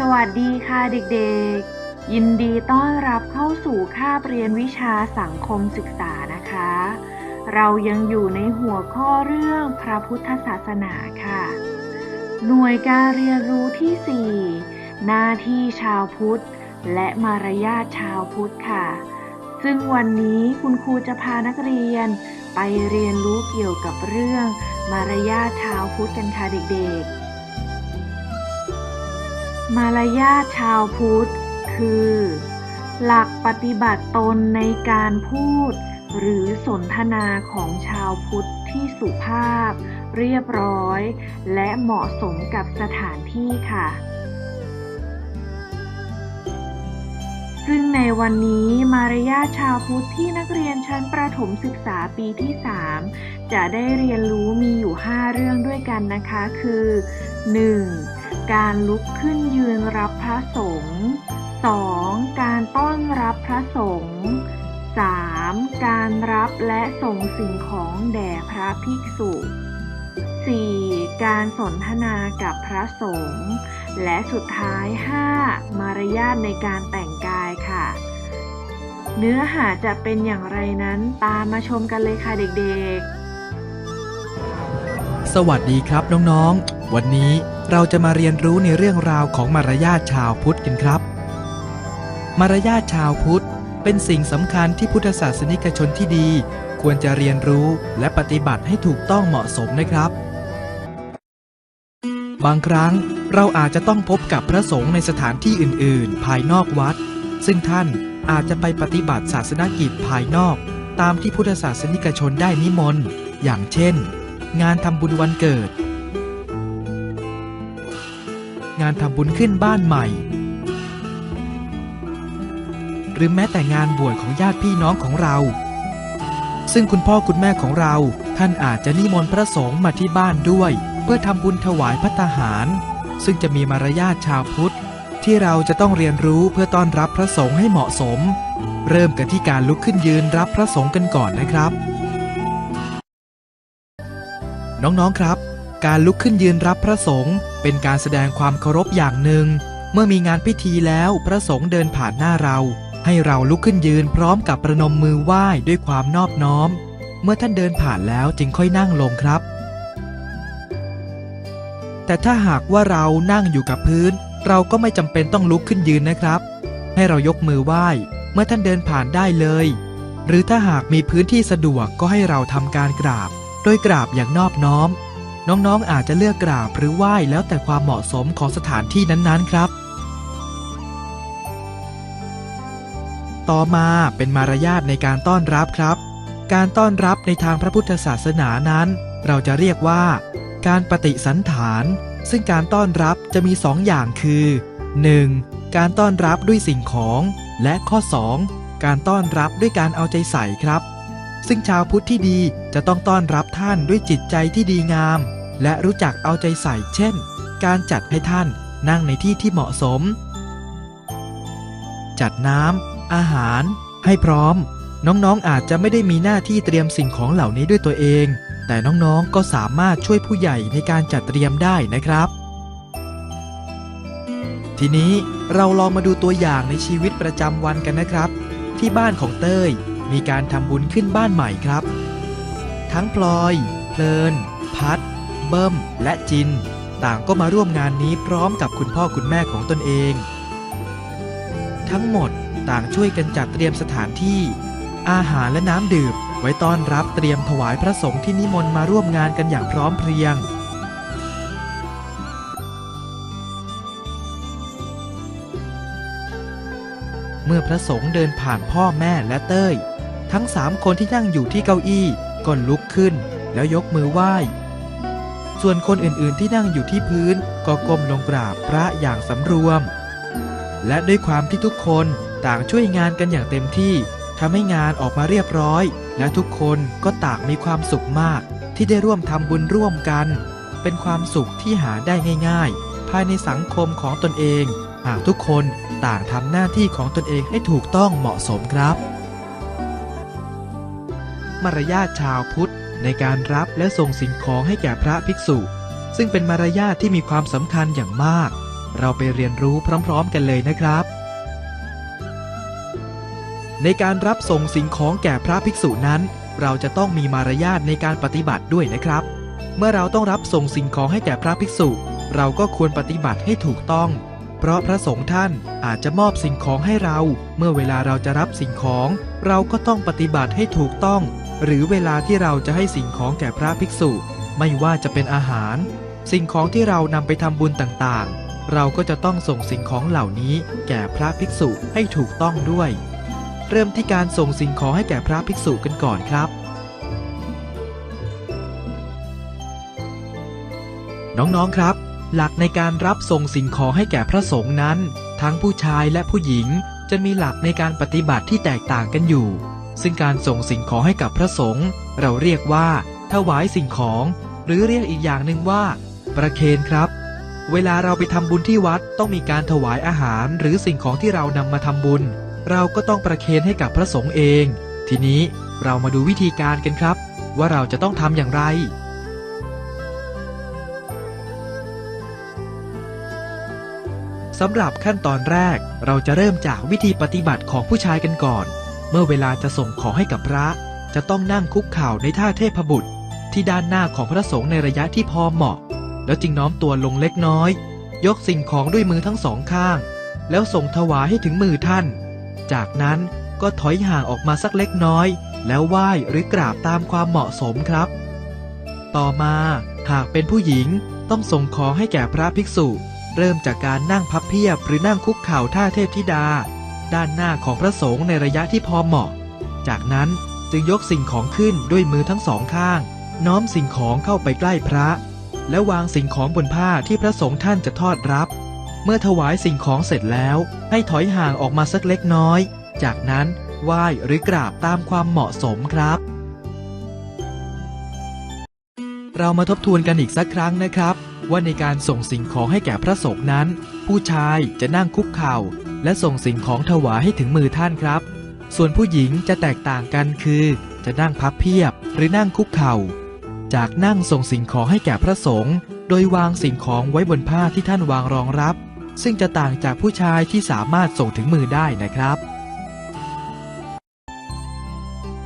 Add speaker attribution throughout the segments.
Speaker 1: สวัสดีค่ะเด็กๆ ยินดีต้อนรับเข้าสู่คาบเรียนวิชาสังคมศึกษานะคะ เรายังอยู่ในหัวข้อเรื่องพระพุทธศาสนาค่ะ หน่วยการเรียนรู้ที่ 4 หน้าที่ชาวพุทธ และมารยาทชาวพุทธค่ะ ซึ่งวันนี้คุณครูจะพานักเรียน ไปเรียนรู้เกี่ยวกับเรื่องมารยาทชาวพุทธกันค่ะเด็กๆ มารยาทชาวพุทธ คือ หลักปฏิบัติตนในการพูด หรือสนทนาของชาวพุทธที่สุภาพ เรียบร้อย และเหมาะสมกับสถานที่ค่ะ ซึ่งในวันนี้มารยาทชาวพุทธที่นักเรียนชั้นประถมศึกษาปีที่ 3 จะได้เรียนรู้มีอยู่ 5 เรื่องด้วยกันนะคะ คือ 1. การลุกขึ้นยืนรับพระสงฆ์ 2. การต้อนรับพระสงฆ์ 3. การรับและส่งสิ่งของแด่พระภิกษุ 4. การสนทนากับพระสงฆ์ และสุดท้าย 5. มารยาทในการแต่งกายค่ะ เนื้อหาจะเป็นอย่างไรนั้นตามมาชมกันเลยค่ะเด็กๆ
Speaker 2: สวัสดีครับน้องๆ วันนี้ เราจะมาเรียนรู้ในเรื่องราวของมารยาทชาวพุทธกันครับ มารยาทชาวพุทธเป็นสิ่งสำคัญที่พุทธศาสนิกชนที่ดี ควรจะเรียนรู้และปฏิบัติให้ถูกต้องเหมาะสมนะครับ บางครั้งเราอาจจะต้องพบกับพระสงฆ์ในสถานที่อื่น ๆ ภายนอกวัด ซึ่งท่านอาจจะไปปฏิบัติศาสนกิจภายนอก ตามที่พุทธศาสนิกชนได้นิมนต์ อย่างเช่น งานทำบุญวันเกิด งานทำบุญขึ้นบ้านใหม่ หรือแม้แต่งานบวชของญาติพี่น้องของเรา ซึ่งคุณพ่อคุณแม่ของเรา ท่านอาจจะนิมนต์พระสงฆ์มาที่บ้านด้วย เพื่อทำบุญถวายพระตาหาร ซึ่งจะมีมารยาทชาวพุทธ ที่เราจะต้องเรียนรู้เพื่อต้อนรับพระสงฆ์ให้เหมาะสม เริ่มกันที่การลุกขึ้นยืนรับพระสงฆ์กันก่อนนะครับ น้องๆครับ การลุกขึ้นยืนรับพระสงฆ์เป็นการแสดงความเคารพอย่างหนึ่ง เมื่อมีงานพิธีแล้วพระสงฆ์เดินผ่านหน้าเรา ให้เราลุกขึ้นยืนพร้อมกับประนมมือไหว้ด้วยความนอบน้อม เมื่อท่านเดินผ่านแล้วจึงค่อยนั่งลงครับ แต่ถ้าหากว่าเรานั่งอยู่กับพื้น เราก็ไม่จำเป็นต้องลุกขึ้นยืนนะครับ ให้เรายกมือไหว้ เมื่อท่านเดินผ่านได้เลย หรือถ้าหากมีพื้นที่สะดวกก็ให้เราทำการกราบ โดยกราบอย่างนอบน้อม น้องๆอาจจะเลือกกราบหรือไหว้แล้วแต่ความเหมาะสมของสถานที่นั้นๆครับ ต่อมาเป็นมารยาทในการต้อนรับครับ การต้อนรับในทางพระพุทธศาสนานั้น เราจะเรียกว่า การปฏิสันฐาน ซึ่งการต้อนรับจะมีสองอย่างคือ 1. การต้อนรับด้วยสิ่งของ และข้อ 2. การต้อนรับด้วยการเอาใจใส่ครับ ซึ่งชาวพุทธที่ดีจะต้องต้อนรับท่านด้วยจิตใจที่ดีงาม และรู้จักเอาใจใส่เช่น การจัดให้ท่านนั่งในที่ที่เหมาะสม จัดน้ำอาหาร ให้พร้อม น้องๆอาจจะไม่ได้มีหน้าที่เตรียมสิ่งของเหล่านี้ด้วยตัวเอง แต่น้องๆก็สามารถช่วยผู้ใหญ่ในการจัดเตรียมได้นะครับทีนี้เราลองมาดูตัวอย่างในชีวิตประจำวันกันนะครับ ที่บ้านของเต้ย มีการทำบุญขึ้นบ้านใหม่ครับ ทั้งพลอย เพลิน พัด เบิ้ม และจิน ต่างก็มาร่วมงานนี้พร้อมกับคุณพ่อคุณแม่ของตนเอง ทั้งหมดต่างช่วยกันจัดเตรียมสถานที่ อาหารและน้ำดื่มไว้ต้อนรับเตรียมถวายพระสงฆ์ที่นิมนต์มาร่วมงานกันอย่างพร้อมเพรียงเมื่อพระสงฆ์เดินผ่านพ่อแม่และเต้ย ทั้งสามคนที่นั่งอยู่ที่เก้าอี้ก็ลุกขึ้น แล้วยกมือไหว้ ส่วนคนอื่นๆที่นั่งอยู่ที่พื้นก็ก้มลงกราบพระอย่างสำรวม และด้วยความที่ทุกคนต่างช่วยงานกันอย่างเต็มที่ทำให้งานออกมาเรียบร้อย และทุกคนก็ต่างมีความสุขมาก ที่ได้ร่วมทำบุญร่วมกัน เป็นความสุขที่หาได้ง่าย ๆ ภายในสังคมของตนเอง หากทุกคนต่างทำหน้าที่ของตนเองให้ถูกต้องเหมาะสมครับ มารยาทชาวพุทธ ในการรับและส่งสิ่งของให้แก่พระภิกษุ ซึ่งเป็นมารยาทที่มีความสำคัญอย่างมาก เราไปเรียนรู้พร้อมๆกันเลยนะครับ ในการรับส่งสิ่งของแก่พระภิกษุนั้น เราจะต้องมีมารยาทในการปฏิบัติด้วยนะครับ เมื่อเราต้องรับส่งสิ่งของให้แก่พระภิกษุ เราก็ควรปฏิบัติให้ถูกต้องเพราะพระสงฆ์ท่านอาจจะมอบสิ่งของให้เรา เมื่อเวลาเราจะรับสิ่งของ เราก็ต้องปฏิบัติให้ถูกต้อง หรือเวลาที่เราจะให้สิ่งของแก่พระภิกษุ ไม่ว่าจะเป็นอาหาร สิ่งของที่เรานำไปทำบุญต่างๆ เราก็จะต้องส่งสิ่งของเหล่านี้แก่พระภิกษุให้ถูกต้องด้วย เริ่มที่การส่งสิ่งของให้แก่พระภิกษุกันก่อนครับ น้องๆครับ หลักในการรับส่งสิ่งของให้แก่พระสงฆ์นั้น ทั้งผู้ชายและผู้หญิงจะมีหลักในการปฏิบัติที่แตกต่างกันอยู่ ซึ่งการส่งสิ่งของให้กับพระสงฆ์เราเรียกว่า ถวายสิ่งของ หรือเรียกอีกอย่างหนึ่งว่า ประเคนครับ เวลาเราไปทำบุญที่วัดต้องมีการถวายอาหาร หรือสิ่งของที่เรานำมาทำบุญ เราก็ต้องประเคนให้กับพระสงฆ์เอง ทีนี้เรามาดูวิธีการกันครับ ว่าเราจะต้องทำอย่างไรสำหรับขั้นตอนแรกเราจะเริ่มจากวิธีปฏิบัติของผู้ชายกันก่อน มื่อเวลาจะส่งของให้กับพระ จะต้องนั่งคุกเข่าในท่าเทพบุตร ที่ด้านหน้าของพระสงฆ์ในระยะที่พอเหมาะ แล้วจึงน้อมตัวลงเล็กน้อย ยกสิ่งของด้วยมือทั้งสองข้าง แล้วส่งถวายให้ถึงมือท่าน จากนั้นก็ถอยห่างออกมาสักเล็กน้อย แล้วไหว้หรือกราบตามความเหมาะสมครับ ต่อมาหากเป็นผู้หญิงต้องส่งของให้แก่พระภิกษุ เริ่มจากการนั่งพับเพียบหรือนั่งคุกเข่าท่าเทพธิดา ด้านหน้าของพระสงฆ์ในระยะที่พอเหมาะ จากนั้นจึงยกสิ่งของขึ้นด้วยมือทั้งสองข้าง น้อมสิ่งของเข้าไปใกล้พระ และวางสิ่งของบนผ้าที่พระสงฆ์ท่านจะทอดรับ เมื่อถวายสิ่งของเสร็จแล้ว ให้ถอยห่างออกมาสักเล็กน้อย จากนั้นไหว้หรือกราบตามความเหมาะสมครับ เรามาทบทวนกันอีกสักครั้งนะครับ ว่าในการส่งสิ่งของให้แก่พระสงฆ์นั้น ผู้ชายจะนั่งคุกเข่า และส่งสิ่งของถวายให้ถึงมือท่านครับ ส่วนผู้หญิงจะแตกต่างกันคือ จะนั่งพับเพียบหรือนั่งคุกเข่า จากนั่งส่งสิ่งของให้แก่พระสงฆ์โดยวางสิ่งของไว้บนผ้าที่ท่านวางรองรับ ซึ่งจะต่างจากผู้ชายที่สามารถส่งถึงมือได้นะครับ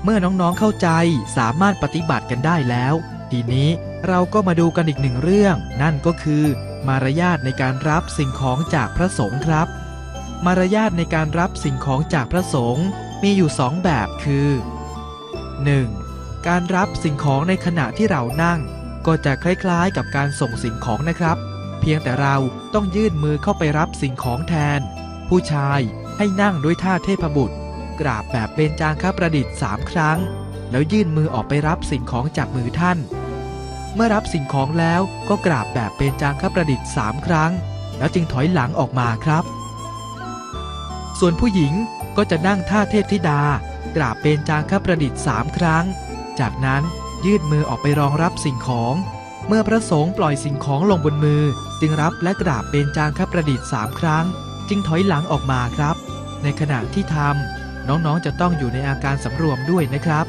Speaker 2: เมื่อน้องๆเข้าใจสามารถปฏิบัติกันได้แล้ว ทีนี้เราก็มาดูกันอีกหนึ่งเรื่อง นั่นก็คือ มารยาทในการรับสิ่งของจากพระสงฆ์ครับ มารยาทในการรับสิ่งของจากพระสงฆ์มีอยู่สองแบบคือ 1. การรับสิ่งของในขณะที่เรานั่ง ก็จะคล้ายๆกับการส่งสิ่งของนะครับ เพียงแต่เราต้องยื่นมือเข้าไปรับสิ่งของแทน ผู้ชายให้นั่งด้วยท่าเทพบุตร กราบแบบเป็นจางคประดิษฐ์สามครั้ง แล้วยื่นมือออกไปรับสิ่งของจากมือท่าน เมื่อรับสิ่งของแล้วก็กราบแบบเป็นจางคประดิษฐ์สามครั้ง แล้วจึงถอยหลังออกมาครับ ส่วนผู้หญิงก็จะนั่งท่าเทพธิดา กราบเป็นจางคประดิษฐ์สามครั้ง จากนั้นยืดมือออกไปรองรับสิ่งของ เมื่อพระสงฆ์ปล่อยสิ่งของลงบนมือ จึงรับและกราบเป็นจางคประดิษฐ์สามครั้ง จึงถอยหลังออกมาครับ ในขณะที่ทำน้องๆจะต้องอยู่ในอาการสำรวมด้วยนะครับ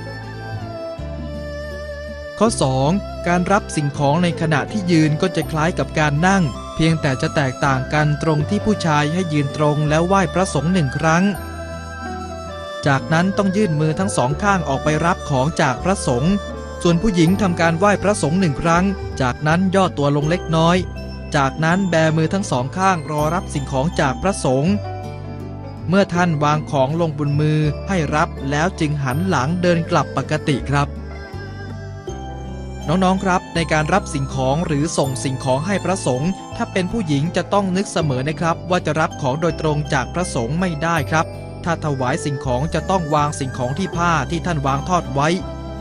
Speaker 2: ข้อ 2. การรับสิ่งของในขณะที่ยืนก็จะคล้ายกับการนั่ง พียงแต่จะแตกต่างกันตรงที่ผู้ชายให้ยืนตรงแล้วไหว้พระสงฆ์หนึ่งครั้ง จากนั้นต้องยื่นมือทั้งสองข้างออกไปรับของจากพระสงฆ์ส่วนผู้หญิงทำการไหว้พระสงฆ์หนึ่งครั้ง จากนั้นย่อตัวลงเล็กน้อย จากนั้นแบมือทั้งสองข้างรอรับสิ่งของจากพระสงฆ์เมื่อท่านวางของลงบนมือให้รับแล้วจึงหันหลังเดินกลับปกติครับ น้องๆ ครับ ในการรับสิ่งของหรือส่งสิ่งของให้พระสงฆ์ถ้าเป็นผู้หญิงจะต้องนึกเสมอนะครับ ว่าจะรับของโดยตรงจากพระสงฆ์ไม่ได้ครับ ถ้าถวายสิ่งของจะต้องวางสิ่งของที่ผ้าที่ท่านวางทอดไว้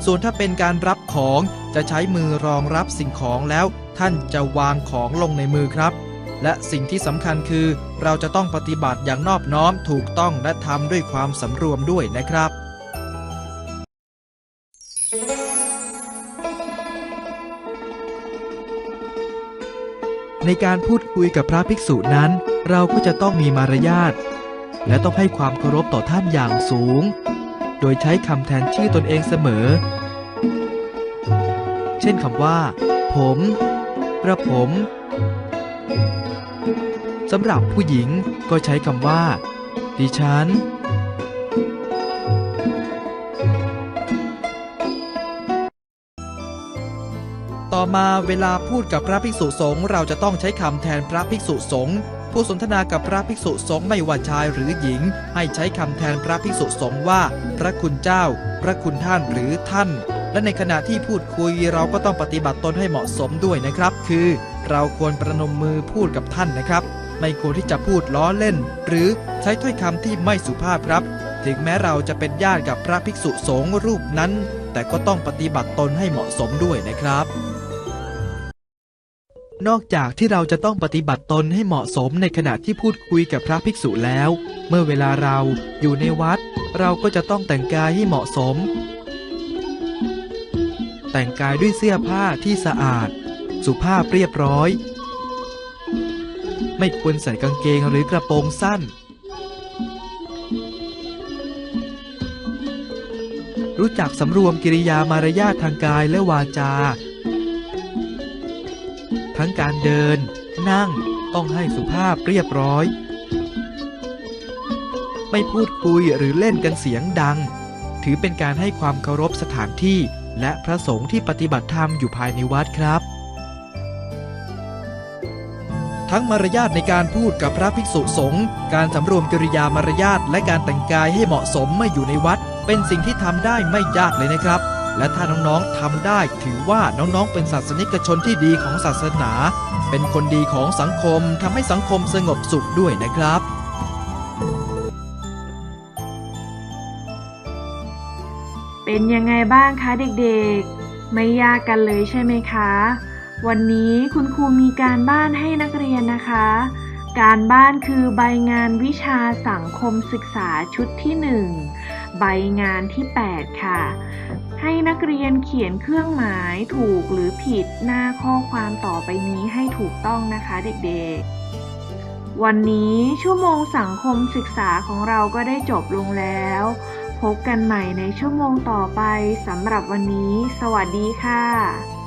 Speaker 2: ส่วนถ้าเป็นการรับของจะใช้มือรองรับสิ่งของแล้ว ท่านจะวางของลงในมือครับ และสิ่งที่สำคัญคือ เราจะต้องปฏิบัติอย่างนอบน้อมถูกต้องและทำด้วยความสำรวมด้วยนะครับ ในการพูดคุยกับพระภิกษุนั้น เราก็จะต้องมีมารยาทและต้องให้ความเคารพต่อท่านอย่างสูง โดยใช้คำแทนชื่อตนเองเสมอ เช่นคำว่า ผมกระผมสำหรับผู้หญิงก็ใช้คำว่า ดิฉัน ต่อมาเวลาพูดกับพระภิกษุสงฆ์เราจะต้องใช้คำแทนพระภิกษุสงฆ์ผู้สนทนากับพระภิกษุสงฆ์ไม่ว่าชายหรือหญิง ให้ใช้คำแทนพระภิกษุสงฆ์ว่า พระคุณเจ้า พระคุณท่านหรือท่าน และในขณะที่พูดคุยเราก็ต้องปฏิบัติตนให้เหมาะสมด้วยนะครับ คือ เราควรประนมมือพูดกับท่านนะครับ ไม่ควรที่จะพูดล้อเล่น หรือใช้ถ้อยคำที่ไม่สุภาพครับ ถึงแม้เราจะเป็นญาติกับพระภิกษุสงฆ์รูปนั้น แต่ก็ต้องปฏิบัติตนให้เหมาะสมด้วยนะครับ นอกจากที่เราจะต้องปฏิบัติตนให้เหมาะสมในขณะที่พูดคุยกับพระภิกษุแล้ว เมื่อเวลาเราอยู่ในวัด เราก็จะต้องแต่งกายให้เหมาะสม แต่งกายด้วยเสื้อผ้าที่สะอาด สุภาพเรียบร้อย ไม่ควรใส่กางเกงหรือกระโปรงสั้น รู้จักสำรวมกิริยามารยาททางกายและวาจา ทั้งการเดิน นั่งต้องให้สุภาพเรียบร้อย ไม่พูดคุยหรือเล่นกันเสียงดัง ถือเป็นการให้ความเคารพสถานที่และพระสงฆ์ที่ปฏิบัติธรรมอยู่ภายในวัดครับ ทั้งมารยาทในการพูดกับพระภิกษุสงฆ์การสำรวมกิริยามารยาทและการแต่งกายให้เหมาะสมเมื่ออยู่ในวัด เป็นสิ่งที่ทำได้ไม่ยากเลยนะครับ และถ้าน้องๆทำได้ถือว่าน้องๆ เป็นศาสนิกชนที่ดีของศาสนา เป็นคนดีของสังคมทำให้สังคมสงบสุขด้วยนะครับ
Speaker 1: เป็นยังไงบ้างคะเด็กๆ ไม่ยากกันเลยใช่ไหมคะ วันนี้คุณครูมีการบ้านให้นักเรียนนะคะ การบ้านคือใบงานวิชาสังคมศึกษาชุดที่1 ใบงานที่ 8 ค่ะ ให้นักเรียนเขียนเครื่องหมายถูกหรือผิดหน้าข้อความต่อไปนี้ให้ถูกต้องนะคะเด็กๆ วันนี้ชั่วโมงสังคมศึกษาของเราก็ได้จบลงแล้ว พบกันใหม่ในชั่วโมงต่อไปสำหรับวันนี้ สวัสดีค่ะ